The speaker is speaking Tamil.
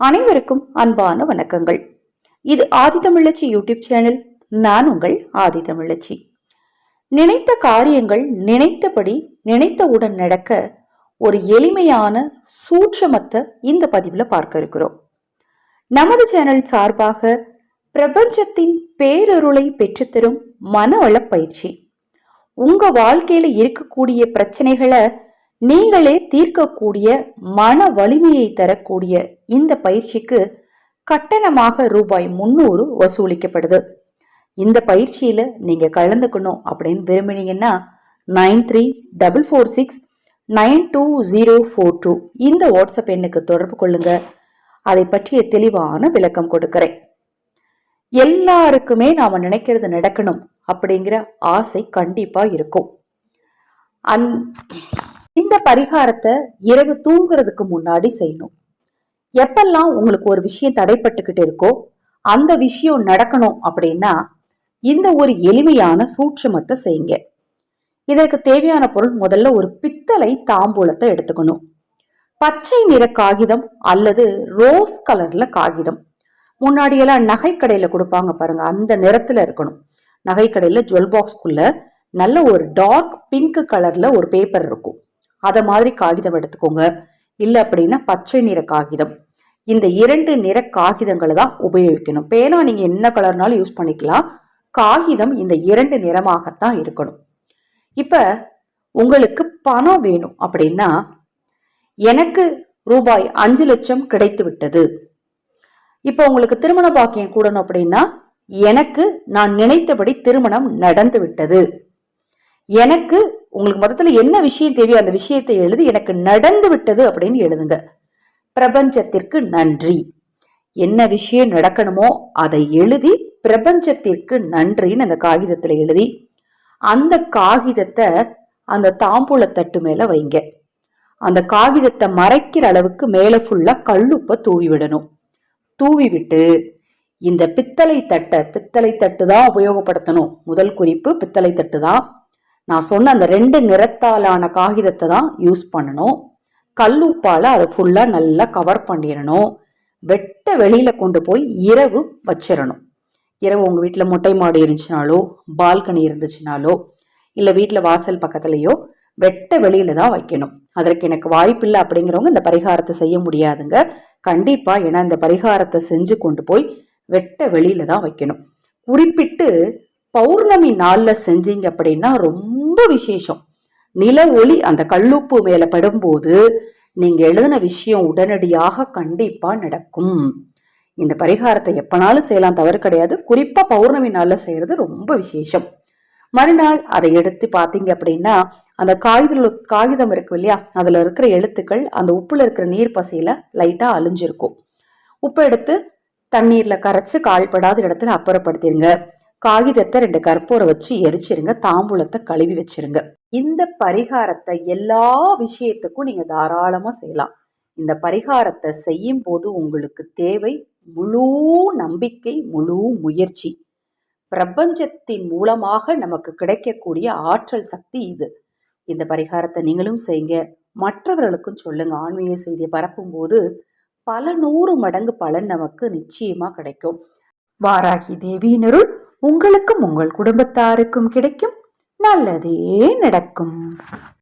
அனைவருக்கும் அன்பான வணக்கங்கள். இது ஆதிதமிழச்சி யூடியூப் சேனல். நான் உங்கள் ஆதிதமிழச்சி நினைத்த காரியங்கள் நினைத்தபடி நினைத்தவுடன் நடக்க ஒரு எளிமையான சூட்சமத்தை இந்த பதிவில் பார்க்க இருக்கிறோம். நமது சேனல் சார்பாக பிரபஞ்சத்தின் பேரருளை பெற்றுத்தரும் மனவள பயிற்சி. உங்க வாழ்க்கையில இருக்கக்கூடிய பிரச்சனைகளை நீங்களே தீர்க்கக்கூடிய மன வலிமையை தரக்கூடிய இந்த பயிற்சிக்கு கட்டணமாக ரூபாய் முந்நூறு வசூலிக்கப்படுது. இந்த பயிற்சியில நீங்க கலந்துக்கணும் அப்படின்னு விரும்பினீங்கன்னா nine three double four six nine two zero four two இந்த வாட்ஸ்அப் எண்ணுக்கு தொடர்பு கொள்ளுங்க. அதை பற்றிய தெளிவான விளக்கம் கொடுக்கிறேன். எல்லாருக்குமே நாம நினைக்கிறது நடக்கணும் அப்படிங்கிற ஆசை கண்டிப்பா இருக்கும். அந் இந்த பரிகாரத்தை இரவு தூங்குறதுக்கு முன்னாடி செய்யணும். எப்பெல்லாம் உங்களுக்கு ஒரு விஷயம் தடைப்பட்டுக்கிட்டு இருக்கோ அந்த விஷயம் நடக்கணும் அப்படின்னா இந்த ஒரு எளிமையான சூட்சமத்தை செய்யுங்க. இதற்கு தேவையான பொருள் முதல்ல ஒரு பித்தளை தாம்பூலத்தை எடுத்துக்கணும். பச்சை நிற காகிதம் அல்லது ரோஸ் கலர்ல காகிதம். முன்னாடியெல்லாம் நகைக்கடையில கொடுப்பாங்க பாருங்க அந்த நிறத்துல இருக்கணும். நகைக்கடையில ஜுவல் பாக்ஸ்குள்ள நல்ல ஒரு டார்க் பிங்க் கலர்ல ஒரு பேப்பர் இருக்கும். அதை மாதிரி காகிதம் எடுத்துக்கோங்க. இல்லை அப்படின்னா பச்சை நிற காகிதம். இந்த இரண்டு நிற காகிதங்களை தான் உபயோகிக்கணும். பேனா நீங்கள் என்ன கலர்னாலும் யூஸ் பண்ணிக்கலாம். காகிதம் இந்த இரண்டு நிறமாகத்தான் இருக்கணும். இப்போ உங்களுக்கு பணம் வேணும் அப்படின்னா எனக்கு ரூபாய் அஞ்சு லட்சம் கிடைத்து விட்டது. இப்போ உங்களுக்கு திருமண பாக்கியம் கூடணும் அப்படின்னா எனக்கு நான் நினைத்தபடி திருமணம் நடந்து விட்டது. எனக்கு உங்களுக்கு மொத்தத்தில் என்ன விஷயம் தேவையோ அந்த விஷயத்தை எழுதி எனக்கு நடந்து விட்டது அப்படின்னு எழுதுங்க. பிரபஞ்சத்திற்கு நன்றி. என்ன விஷயம் நடக்கணுமோ அதை எழுதி பிரபஞ்சத்திற்கு நன்றின்னு அந்த காகிதத்தில் எழுதி அந்த காகிதத்தை அந்த தாம்பூல தட்டு மேலே வைங்க. அந்த காகிதத்தை மறைக்கிற அளவுக்கு மேலே ஃபுல்லாக கல்லுப்பை தூவி விடணும். தூவி விட்டு இந்த பித்தளை தட்டை பித்தளை தட்டு தான் உபயோகப்படுத்தணும். முதல் குறிப்பு பித்தளை தட்டு தான். நான் சொன்ன அந்த ரெண்டு நிறத்தாலான காகிதத்தை தான் யூஸ் பண்ணணும். கல்லுப்பால் அதை ஃபுல்லாக நல்லா கவர் பண்ணிடணும். வெட்ட வெளியில் கொண்டு போய் இரவு வச்சிடணும். இரவு உங்கள் வீட்டில் மொட்டை மாடு இருந்துச்சுனாலோ பால்கனி இருந்துச்சுனாலோ இல்லை வீட்டில் வாசல் பக்கத்துலேயோ வெட்ட வெளியில தான் வைக்கணும். அதற்கு எனக்கு வாய்ப்பில்லை அப்படிங்கிறவங்க இந்த பரிகாரத்தை செய்ய முடியாதுங்க. கண்டிப்பாக ஏன்னா இந்த பரிகாரத்தை செஞ்சு கொண்டு போய் வெட்ட வெளியில தான் வைக்கணும். குறிப்பிட்டு பௌர்ணமி நாளில் செஞ்சீங்க அப்படின்னா ரொம்ப விசேஷம். நில ஒளி அந்த கல்லுப்பு மேலே படும்போது நீங்கள் எழுதின விஷயம் உடனடியாக கண்டிப்பாக நடக்கும். இந்த பரிகாரத்தை எப்பனாலும் செய்யலாம் தவறு கிடையாது. குறிப்பாக பௌர்ணமி நாளில் செய்கிறது ரொம்ப விசேஷம். மறுநாள் அதை எடுத்து பார்த்தீங்க அப்படின்னா அந்த காகிதம் காகிதம் இருக்கு இல்லையா? அதில் இருக்கிற எழுத்துக்கள் அந்த உப்பில் இருக்கிற நீர் பசையில் லைட்டாக அழிஞ்சிருக்கும். உப்பு எடுத்து தண்ணீரில் கரைச்சி கால்படாத இடத்துல அப்புறப்படுத்திடுங்க காகிதத்தை ரெண்டு கற்பூரை வச்சு எரிச்சிருங்க தாம்பூலத்தை கழுவி வச்சிருங்க. இந்த பரிகாரத்தை எல்லா விஷயத்துக்கும் நீங்க தாராளமா செய்யலாம். இந்த பரிகாரத்தை செய்யும் போது உங்களுக்கு தேவை முழு நம்பிக்கை முழு முயற்சி. பிரபஞ்சத்தின் மூலமாக நமக்கு கிடைக்கக்கூடிய ஆற்றல் சக்தி இது. இந்த பரிகாரத்தை நீங்களும் செய்யுங்க. மற்றவர்களுக்கும் சொல்லுங்க. ஆன்மீக செய்தியை பரப்பும் போது பல நூறு மடங்கு பலன் நமக்கு நிச்சயமா கிடைக்கும். வாராகி தேவியினருள் உங்களுக்கும் உங்கள் குடும்பத்தாருக்கும் கிடைக்கும். நல்லதே நடக்கும்.